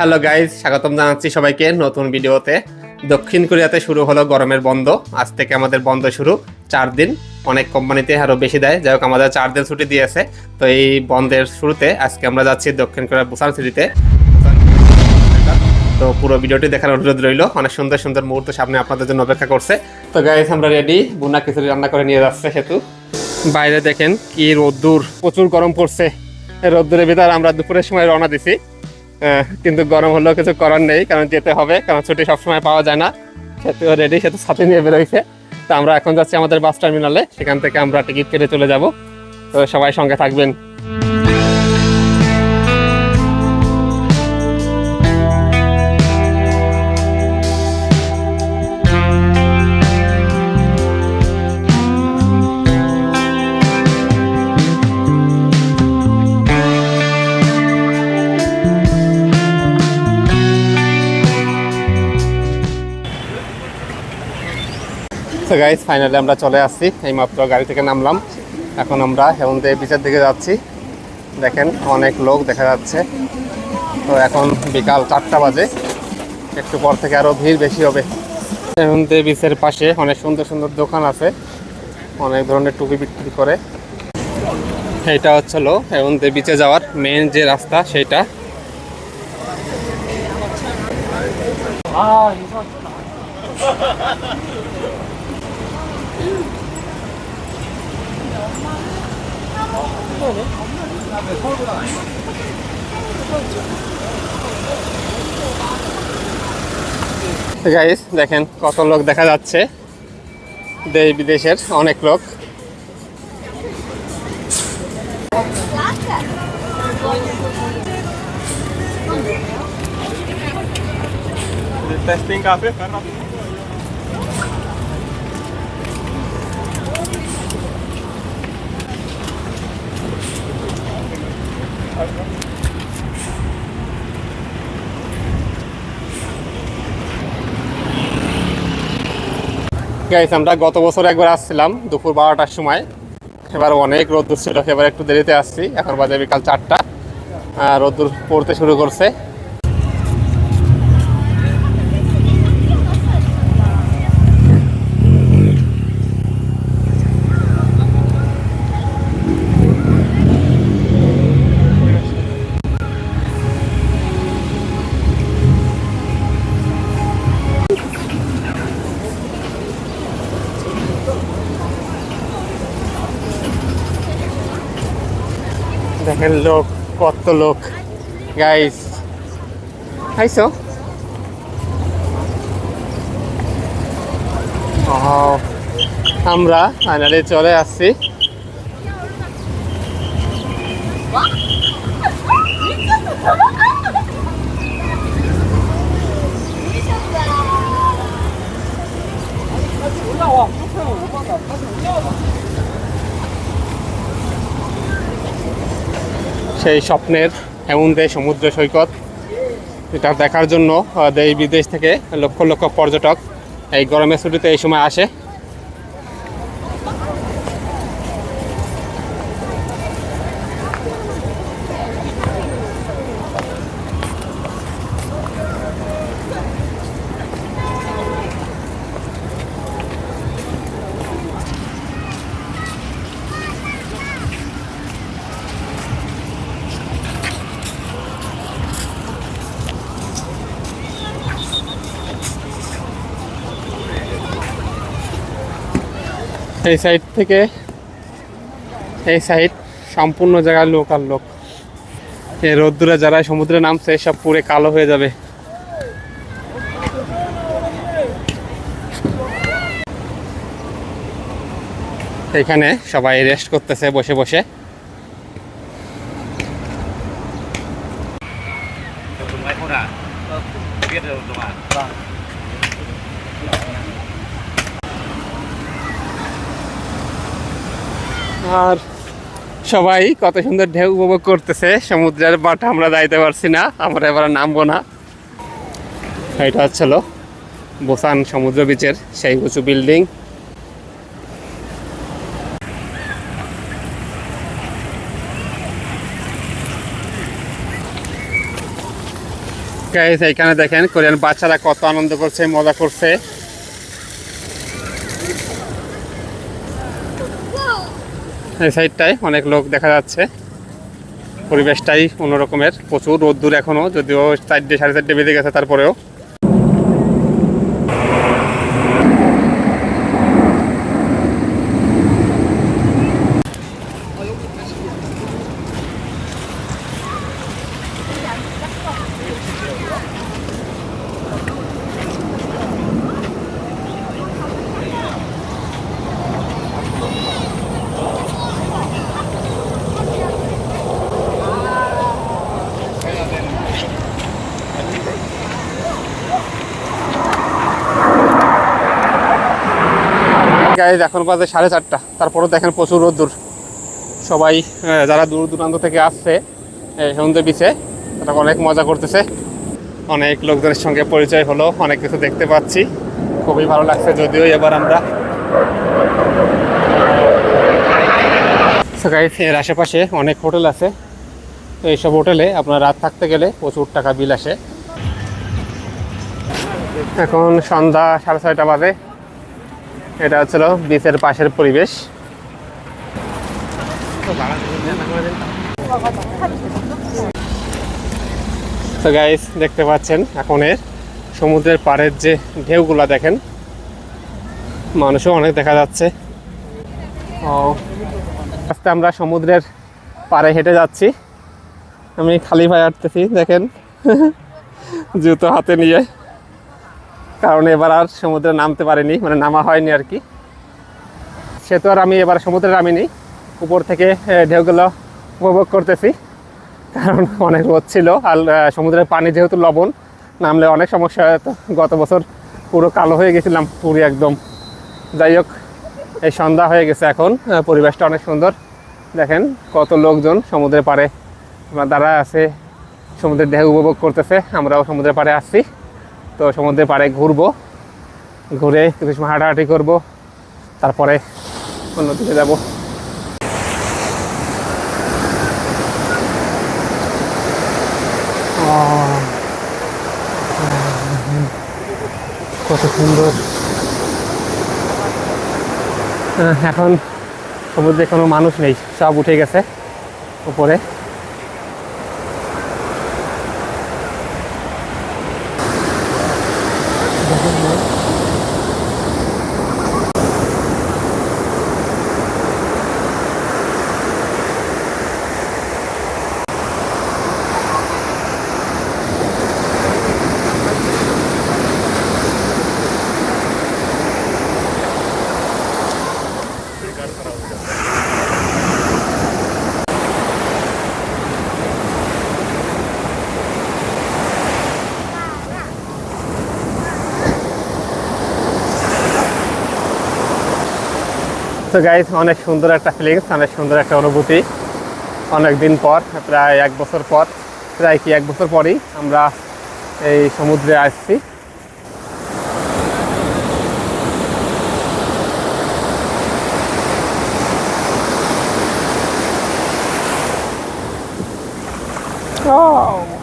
Hello guys স্বাগতম জানাচ্ছি সবাইকে নতুন ভিডিওতে। দক্ষিণ কোরিয়াতে শুরু হলো গরমের বন্ধ। আজ থেকে আমাদের বন্ধ শুরু। চার দিন। অনেক কোম্পানিতে আরও বেশি দেয়। যাই হোক, আমাদের চার দিন ছুটি দিয়েছে। তো এই বন্ধের শুরুতে আজকে আমরা যাচ্ছি দক্ষিণ কোরিয়ার বুসান সিটিতে। তো পুরো ভিডিওটি দেখার অনুরোধ রইল। অনেক সুন্দর সুন্দর মুহূর্ত সামনে আপনাদের জন্য অপেক্ষা করছে। তো গাইজ আমরা রেডি বুনা খিচুড়ি রান্না করে নিয়ে যাচ্ছে সেতু। বাইরে দেখেন কি রোদ্দুর। প্রচুর গরম পড়ছে। রোদ্দুরের ভিতর আমরা দুপুরের সময় রওনা দিছি। কিন্তু গরম হলেও কিছু করার নেই, কারণ যেতে হবে, কারণ ছুটি সবসময় পাওয়া যায় না। সেতু রেডি সেতু সাথে নিয়ে বেরোইছে। তো আমরা এখন যাচ্ছি আমাদের বাস টার্মিনালে সেখান থেকে আমরা টিকিট কেটে চলে যাব। তো সবাই সঙ্গে থাকবেন। তো গাইজ ফাইনালি আমরা চলে আসছি। এইমাত্র গাড়ি থেকে নামলাম। এখন আমরা হেমন্তে বিচের দিকে যাচ্ছি। দেখেন অনেক লোক দেখা যাচ্ছে। তো এখন বিকাল চারটা বাজে। একটু পর থেকে আরও ভিড় বেশি হবে। হেমন্তে বিচের পাশে অনেক সুন্দর সুন্দর দোকান আছে। অনেক ধরনের টুপি বিক্রি করে। এইটা হচ্ছিল হেমন্তে বিচে যাওয়ার মেন যে রাস্তা, সেইটা। গাইস দেখেন কত লোক দেখা যাচ্ছে। দেশ বিদেশের অনেক লোক। কাপড় গাইস আমরা গত বছর একবার আসছিলাম, দুপুর বারোটার সময়। এবার অনেক রোদ্দুর ছিল, এবার একটু দেরিতে আসছি। এখন বাজে বিকাল চারটা। রোদ্দুর পড়তে শুরু করছে। দেখেন লোক কত লোক। গাইস আইসো আমরা ফাইনালি চলে আসছি। সেই স্বপ্নের এমন দেয় সমুদ্র সৈকত, এটা দেখার জন্য দেশ বিদেশ থেকে লক্ষ লক্ষ পর্যটক এই গরমের ছুটিতে এই সময় আসে। এই সাইড থেকে এই সাইড সম্পূর্ণ জায়গায় লোক আর লোক। এই রোদ্দুরে যারা সমুদ্রে নামছে সব পুরে কালো হয়ে যাবে। এখানে সবাই রেস্ট করতেছে, বসে বসে। আর সবাই কত সুন্দর ঢেউ উপভোগ করতেছে। সমুদ্রের বাট আমরা যাইতে পারছি না, আমরা এবার নামবো না। এটা হচ্ছিল বোসান সমুদ্র বিচের সেই উঁচু বিল্ডিং গাইস এখানে দেখেন কোরিয়ান বাচ্চারা কত আনন্দ করছে, মজা করছে। এই সাইডটায় অনেক লোক দেখা যাচ্ছে। পরিবেশটাই অন্যরকমের। প্রচুর রোদ্দুর এখনও যদিও চারটে, সাড়ে চারটে বেজে গেছে তারপরেও। গাইজ এখন বাজে সাড়ে চারটা। তারপরেও দেখেন প্রচুর রোদ্দুর। সবাই যারা দূর দূরান্ত থেকে আসছে সমুদ্র বিচে তারা অনেক মজা করতেছে। অনেক লোকজনের সঙ্গে পরিচয় হলো, অনেক কিছু দেখতে পাচ্ছি। খুবই ভালো লাগছে যদিও এবার আমরা। এর আশেপাশে অনেক হোটেল আছে। তো এইসব হোটেলে আপনার রাত থাকতে গেলে প্রচুর টাকা বিল আসে। এখন সন্ধ্যা সাড়ে ছয়টা বাজে। এটা হচ্ছিল বিচের পাশের পরিবেশ। গাইস দেখতে পাচ্ছেন, এখন এর সমুদ্রের পাড়ের যে ঢেউগুলা দেখেন, মানুষও অনেক দেখা যাচ্ছে। ও আস্তে আমরা সমুদ্রের পাড়ে হেঁটে যাচ্ছি। আমি খালি ভাই হাঁটতেছি, দেখেন। জুতো হাতে নিয়ে। কারণ এবার আর সমুদ্রে নামতে পারিনি মানে নামা হয়নি আর কি। সে তো আর আমি এবার সমুদ্রে নামিনি। উপর থেকে ঢেউগুলো উপভোগ করতেছি। কারণ অনেক রোদ ছিল আর সমুদ্রের পানি যেহেতু লবণ, নামলে অনেক সমস্যা হতো গত বছর পুরো কালো হয়ে গেছিলাম, পুরি একদম। যাই হোক, এই সন্ধ্যা হয়ে গেছে এখন। পরিবেশটা অনেক সুন্দর। দেখেন কত লোকজন সমুদ্রের পাড়ে দ্বারা আছে। সমুদ্রের ঢেউ উপভোগ করতেছে, আমরাও সমুদ্রের পাড়ে আসছি। তো সমুদ্রের পাড়ে ঘুরবো, ঘুরে কিছু সময় হাঁটাহাঁটি করব, তারপরে অন্যদিকে যাব। কত সুন্দর। এখন সমুদ্রে কোনো মানুষ নেই, সব উঠে গেছে উপরে। তো গাইজ অনেক সুন্দর একটা ফিলিংস অনেক সুন্দর একটা অনুভূতি অনেক দিন পর, প্রায় এক বছর পর, প্রায় কি এক বছর পরই আমরা এই সমুদ্রে আসছি Wow.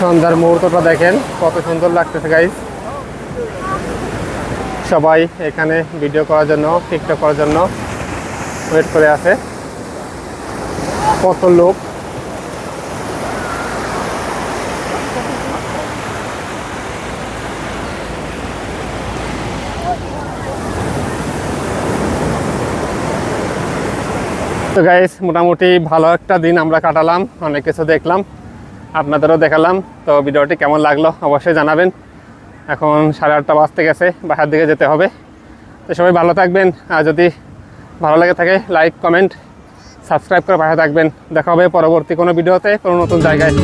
সন্ধ্যার মুহূর্তটা দেখেন, কত সুন্দর লাগতেছে গাইজ সবাই এখানে ভিডিও করার জন্য টিকটক করার জন্য ওয়েট করে আছে। কত লোক? তো গাইস মোটামুটি ভালো একটা দিন আমরা কাটালাম, অনেক কিছু দেখলাম। আপনাদেরও দেখালাম। তো ভিডিওটি কেমন লাগল অবশ্যই জানাবেন। এখন সাড়ে আটটা বাজতে গেছে, বাসার দিকে যেতে হবে। তো সবাই ভালো থাকবেন। আর যদি ভালো লাগে থাকে, লাইক, কমেন্ট, সাবস্ক্রাইব করে পাশে থাকবেন। দেখা হবে পরবর্তী কোনো ভিডিওতে কোনো নতুন জায়গায়।